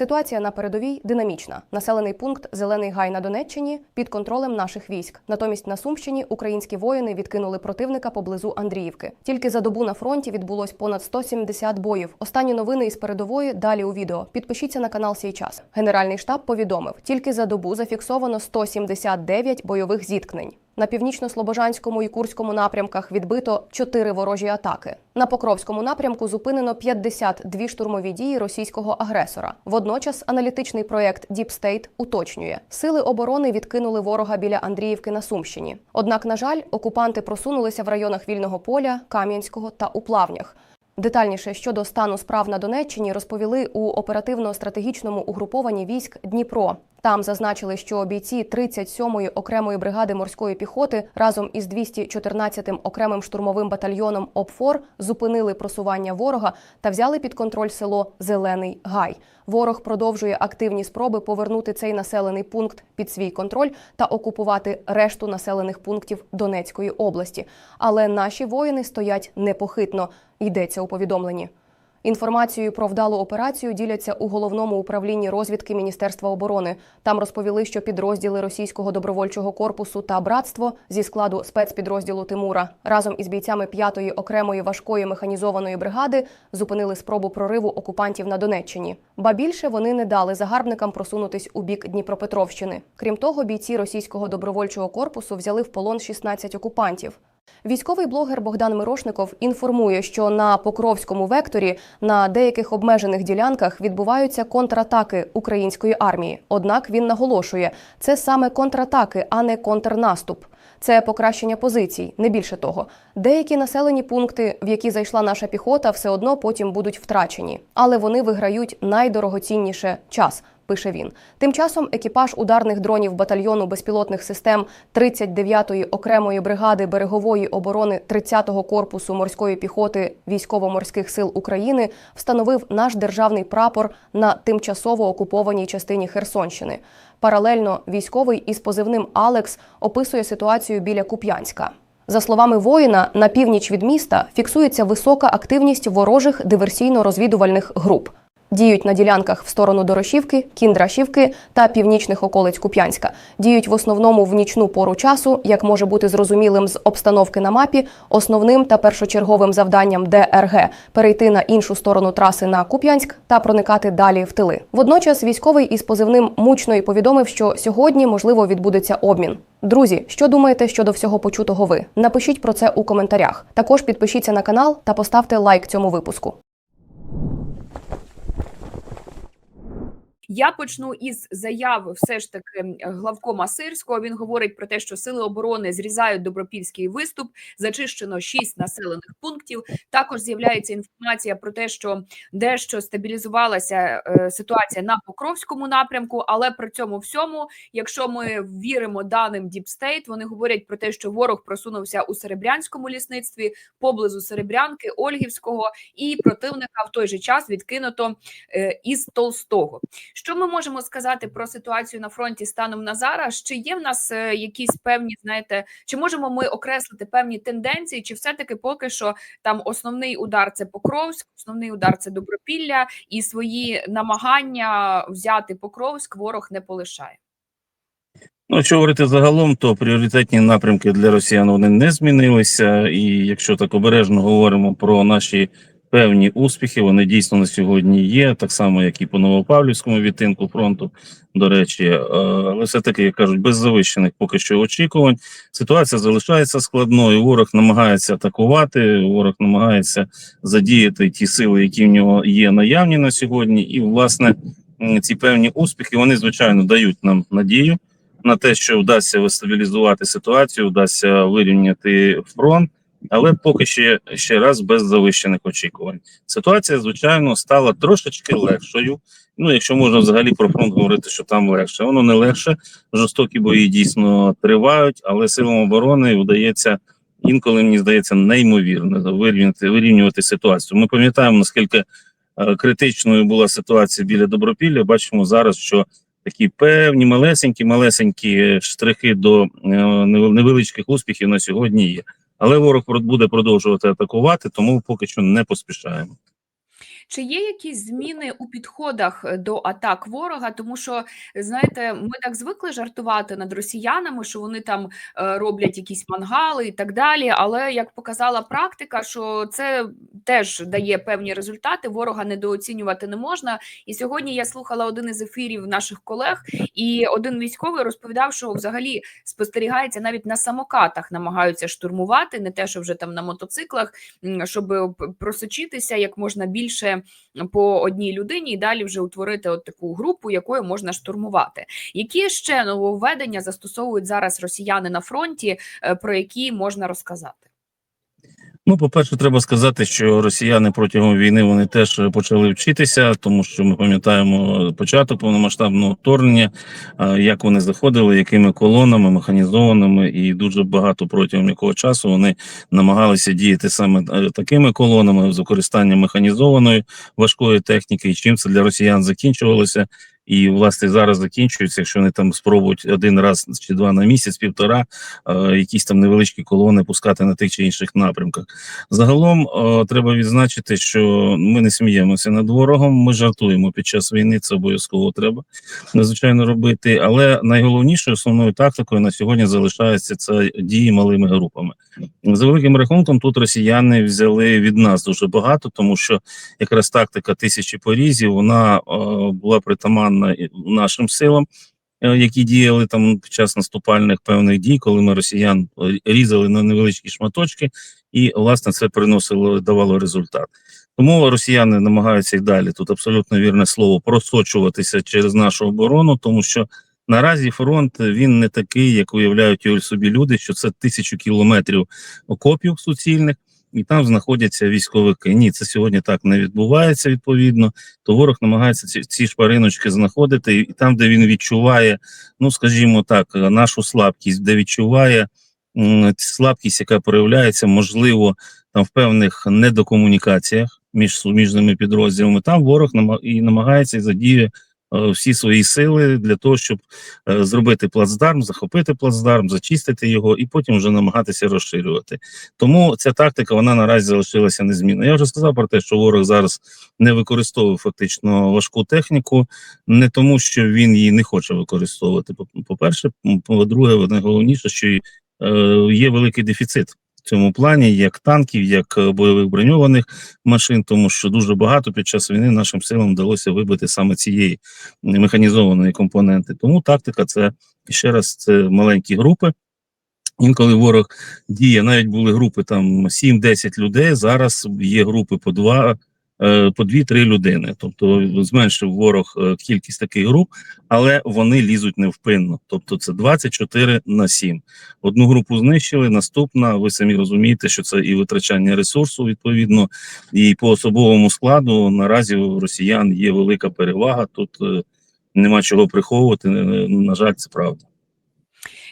Ситуація на передовій динамічна. Населений пункт Зелений Гай на Донеччині під контролем наших військ. Натомість на Сумщині українські воїни відкинули противника поблизу Андріївки. Тільки за добу на фронті відбулось понад 170 боїв. Останні новини із передової далі у відео. Підпишіться на канал «Сій час». Генеральний штаб повідомив: тільки за добу зафіксовано 179 бойових зіткнень. На північно-слобожанському і курському напрямках відбито чотири ворожі атаки. На Покровському напрямку зупинено 52 штурмові дії російського агресора. Водночас аналітичний проєкт Deep State уточнює, сили оборони відкинули ворога біля Андріївки на Сумщині. Однак, на жаль, окупанти просунулися в районах вільного поля, Кам'янського та у плавнях. Детальніше щодо стану справ на Донеччині розповіли у оперативно-стратегічному угрупованні військ Дніпро. Там зазначили, що бійці 37-ї окремої бригади морської піхоти разом із 214-м окремим штурмовим батальйоном ОПФОР зупинили просування ворога та взяли під контроль село Зелений Гай. Ворог продовжує активні спроби повернути цей населений пункт під свій контроль та окупувати решту населених пунктів Донецької області. Але наші воїни стоять непохитно. Йдеться у повідомленні. Інформацією про вдалу операцію діляться у головному управлінні розвідки Міністерства оборони. Там розповіли, що підрозділи російського добровольчого корпусу та братство зі складу спецпідрозділу Тимура разом із бійцями 5-ї окремої важкої механізованої бригади зупинили спробу прориву окупантів на Донеччині. Ба більше вони не дали загарбникам просунутись у бік Дніпропетровщини. Крім того, бійці російського добровольчого корпусу взяли в полон 16 окупантів. Військовий блогер Богдан Мирошников інформує, що на Покровському векторі на деяких обмежених ділянках відбуваються контратаки української армії. Однак він наголошує, це саме контратаки, а не контрнаступ. Це покращення позицій, не більше того. Деякі населені пункти, в які зайшла наша піхота, все одно потім будуть втрачені, але вони виграють найдорогоцінніше час. Пише він. Тим часом екіпаж ударних дронів батальйону безпілотних систем 39-ї окремої бригади берегової оборони 30-го корпусу морської піхоти військово-морських сил України встановив наш державний прапор на тимчасово окупованій частині Херсонщини. Паралельно військовий із позивним Алекс описує ситуацію біля Куп'янська. За словами воїна, на північ від міста фіксується висока активність ворожих диверсійно-розвідувальних груп. Діють на ділянках в сторону Дорошівки, Кіндрашівки та північних околиць Куп'янська. Діють в основному в нічну пору часу, як може бути зрозумілим з обстановки на мапі. Основним та першочерговим завданням ДРГ перейти на іншу сторону траси на Куп'янськ та проникати далі в тили. Водночас військовий із позивним мучно повідомив, що сьогодні можливо відбудеться обмін. Друзі, що думаєте щодо всього почутого ви? Напишіть про це у коментарях. Також підпишіться на канал та поставте лайк цьому випуску. Я почну із заяви, все ж таки главкома Сирського. Він говорить про те, що сили оборони зрізають добропільський виступ. Зачищено шість населених пунктів. Також з'являється інформація про те, що дещо стабілізувалася е, ситуація на Покровському напрямку. Але при цьому всьому, якщо ми віримо даним State, вони говорять про те, що ворог просунувся у Серебрянському лісництві поблизу Серебрянки, Ольгівського, і противника в той же час відкинуто е, із Толстого. Що ми можемо сказати про ситуацію на фронті станом на зараз? Чи є в нас е, якісь певні, знаєте, чи можемо ми окреслити певні тенденції, чи все-таки поки що там основний удар це Покровськ, основний удар це Добропілля, і свої намагання взяти Покровськ ворог не полишає? Ну, якщо говорити загалом, то пріоритетні напрямки для росіян вони не змінилися. І якщо так обережно говоримо про наші певні успіхи, вони дійсно на сьогодні є, так само, як і по Новопавлівському відтинку фронту. До речі, Е, але все таки, як кажуть, без завищених поки що очікувань. Ситуація залишається складною. Ворог намагається атакувати, ворог намагається задіяти ті сили, які в нього є наявні на сьогодні. І власне ці певні успіхи вони звичайно дають нам надію на те, що вдасться стабілізувати ситуацію, вдасться вирівняти фронт, але поки ще ще раз без завищених очікувань. Ситуація, звичайно, стала трошечки легшою. Ну, якщо можна взагалі про фронт говорити, що там легше, воно не легше. Жорстокі бої дійсно тривають, але силам оборони вдається інколи мені здається неймовірно вирівняти вирівнювати ситуацію. Ми пам'ятаємо наскільки е, критичною була ситуація біля Добропілля. Бачимо зараз, що такі певні малесенькі, малесенькі штрихи до е, невеличких успіхів на сьогодні є. Але ворог буде продовжувати атакувати, тому поки що не поспішаємо. Чи є якісь зміни у підходах е, до атак ворога? Тому що знаєте, ми так звикли жартувати над росіянами, що вони там е, роблять якісь мангали і так далі. Але як показала практика, що це теж дає певні результати. Ворога недооцінювати не можна. І сьогодні я слухала один із ефірів наших колег, і один військовий розповідав, що взагалі спостерігається навіть на самокатах, намагаються штурмувати, не те, що вже там на мотоциклах, щоб просочитися як можна більше по одній людині, і далі вже утворити от таку групу, якою можна штурмувати. Які ще нововведення застосовують зараз росіяни на фронті, е, про які можна розказати? Ну, по-перше, треба сказати, що росіяни протягом війни вони теж почали вчитися, тому що ми пам'ятаємо початок повномасштабного вторгнення, як вони заходили, якими колонами, механізованими, і дуже багато протягом якого часу вони намагалися діяти саме е, такими колонами з використанням механізованої важкої техніки, і чим це для росіян закінчувалося. І власне зараз закінчується, якщо вони там спробують один раз чи два на місяць, півтора, е, якісь там невеличкі колони пускати на тих чи інших напрямках. Загалом е, треба відзначити, що ми не сміємося над ворогом. Ми жартуємо під час війни. Це обов'язково треба надзвичайно робити. Але найголовнішою основною тактикою на сьогодні залишається це дії малими групами. За великим рахунком, тут росіяни взяли від нас дуже багато, тому що якраз тактика тисячі порізів вона е, була притаманна і нашим силам. е, Які діяли там під час наступальних певних дій, коли ми росіян е, різали на невеличкі шматочки, і власне це приносило давало результат. Тому росіяни намагаються і далі тут абсолютно вірне слово просочуватися через нашу оборону, тому що наразі фронт він не такий, як уявляють собі люди, що це тисячу кілометрів окопів суцільних, і там знаходяться військовики. Ні, це сьогодні так не відбувається відповідно. То ворог намагається ці, ці шпариночки знаходити, і там, де він відчуває, ну скажімо так, нашу слабкість, де відчуває слабкість, яка проявляється, можливо, там в певних недокомунікаціях між суміжними підрозділами. Там ворог і намагається і задіює е, всі свої сили для того, щоб е, зробити плацдарм, захопити плацдарм, зачистити його і потім вже намагатися розширювати. Тому ця тактика вона наразі залишилася незмінною. Я вже сказав про те, що ворог зараз не використовує фактично важку техніку, не тому, що він її не хоче використовувати. По- По-перше, по-друге, найголовніше, що е, є великий дефіцит. В цьому плані як танків, як е, бойових броньованих машин, тому що дуже багато під час війни нашим силам вдалося вибити саме цієї механізованої компоненти. Тому тактика це ще раз це маленькі групи. Інколи ворог діє, навіть були групи там 7-10 людей. Зараз є групи по два, е, по 2-3 людини. Тобто зменшив ворог е, кількість таких груп, але вони лізуть невпинно. Тобто це 24 на 7. Одну групу знищили, наступна. Ви самі розумієте, що це і витрачання ресурсу відповідно, і по особовому складу наразі у росіян є велика перевага. Тут е, нема чого приховувати. е, На жаль, це правда.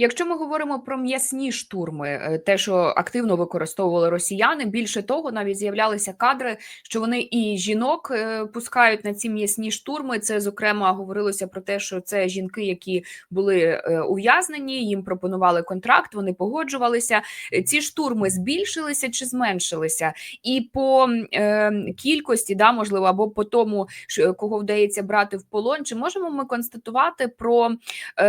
Якщо ми говоримо про м'ясні штурми, е, те, що активно використовували росіяни, більше того, навіть з'являлися кадри, що вони і жінок е, пускають на ці м'ясні штурми. Це зокрема говорилося про те, що це жінки, які були е, ув'язнені, їм пропонували контракт, вони погоджувалися. Ці штурми збільшилися чи зменшилися, і по кількості, да, можливо, або по тому, кого вдається брати в полон, чи можемо ми констатувати про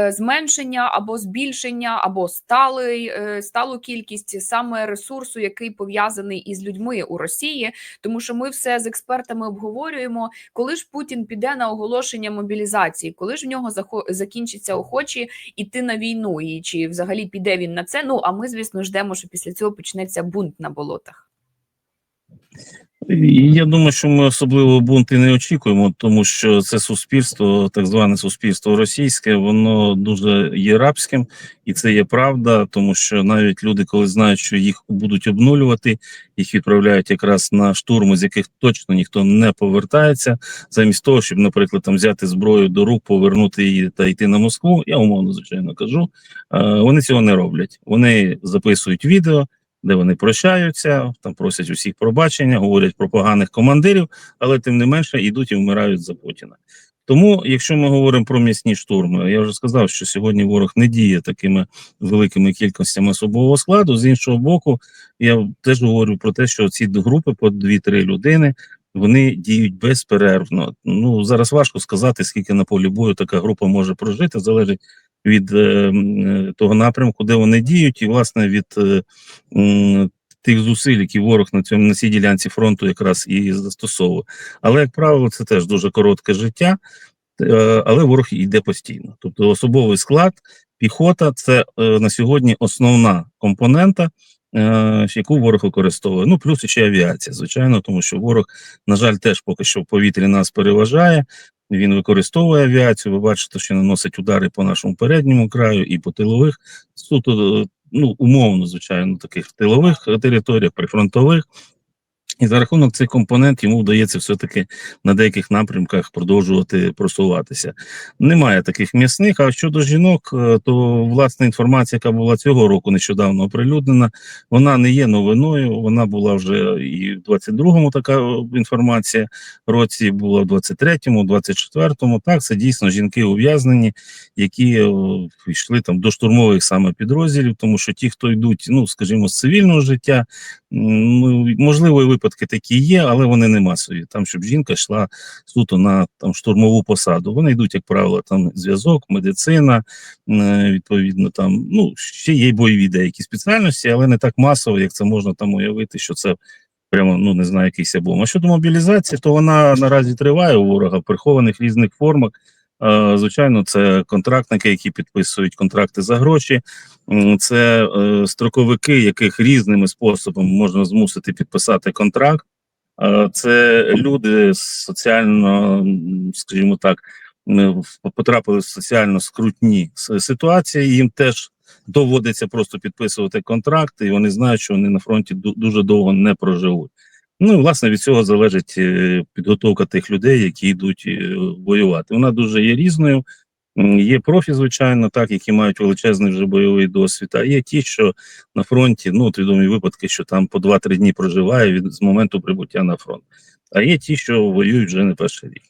зменшення або збільшення, або сталий, е, сталу кількість саме ресурсу, який пов'язаний із людьми у Росії, тому що ми все з експертами обговорюємо, коли ж Путін піде на оголошення мобілізації, коли ж в нього закінчиться охочі іти на війну, і чи взагалі піде він на це? Ну а ми, звісно, ждемо, що після цього почнеться бунт на болотах. Я думаю, що ми особливо бунти не очікуємо, тому що це суспільство, так зване суспільство російське, воно дуже є рабським, і це є правда, тому що навіть люди, коли знають, що їх будуть обнулювати, їх відправляють якраз на штурми, з яких точно ніхто не повертається, замість того, щоб, наприклад, там взяти зброю до рук, повернути її та йти на Москву. Я умовно звичайно кажу. е, Вони цього не роблять. Вони записують відео де вони прощаються, там просять усіх пробачення, говорять про поганих командирів, але тим не менше йдуть і вмирають за Путіна. Тому, якщо ми говоримо про м'ясні штурми, я вже сказав, що сьогодні ворог не діє такими великими кількостями особового складу. З іншого боку, я теж говорю про те, що ці групи по 2-3 людини вони діють безперервно. Ну зараз важко сказати, скільки на полі бою така група може прожити, залежить від е, е, того напрямку, де вони діють, і власне від е, тих зусиль, які ворог на цьому на цій ділянці фронту якраз і застосовує. Але як правило, це теж дуже коротке життя, але ворог йде постійно. Тобто особовий склад, піхота це на сьогодні основна компонента. Яку ворог використовує. Ну, плюс ще авіація, звичайно, тому що ворог, на жаль, теж поки що в повітрі нас переважає. Він використовує авіацію. Ви бачите, що наносить удари по нашому передньому краю і по тилових, суто, е, ну, умовно, звичайно, таких тилових територіях, прифронтових. І за рахунок цих компонентів йому вдається все-таки на деяких напрямках продовжувати просуватися. Немає таких м'ясних. А щодо жінок, е, то власне інформація, яка була цього року нещодавно оприлюднена, вона не є новиною. Вона була вже і в 22-му така е, інформація році, була в 23-му, 24-му. Так, це дійсно жінки ув'язнені, які е, йшли там до штурмових саме підрозділів, тому що ті, хто йдуть, ну скажімо, з цивільного життя, можливо, і випадки такі є, але вони не масові. Там, щоб жінка йшла суто на там штурмову посаду. Вони йдуть, як правило, там зв'язок, медицина, е, відповідно, там ну ще є бойові деякі спеціальності, але не так масово, як це можна там уявити, що це. Прямо ну не знаю, якийсь обом. А щодо мобілізації, то вона наразі триває у ворога в прихованих різних формах. Е, Звичайно, це контрактники, які підписують контракти за гроші. Це е, строковики, яких різними способами можна змусити підписати контракт. Е, Це люди соціально, скажімо так, потрапили в соціально скрутні ситуації. Їм теж доводиться просто підписувати контракти, і вони знають, що вони на фронті ду- дуже довго не проживуть. Ну і власне від цього залежить е, підготовка тих людей, які йдуть е, воювати. Вона дуже є різною. Є профі, звичайно, так, які мають величезний вже бойовий досвід. А є ті, що на фронті, ну от відомі випадки, що там по 2-3 дні проживає від з моменту прибуття на фронт. А є ті, що воюють вже не перший рік.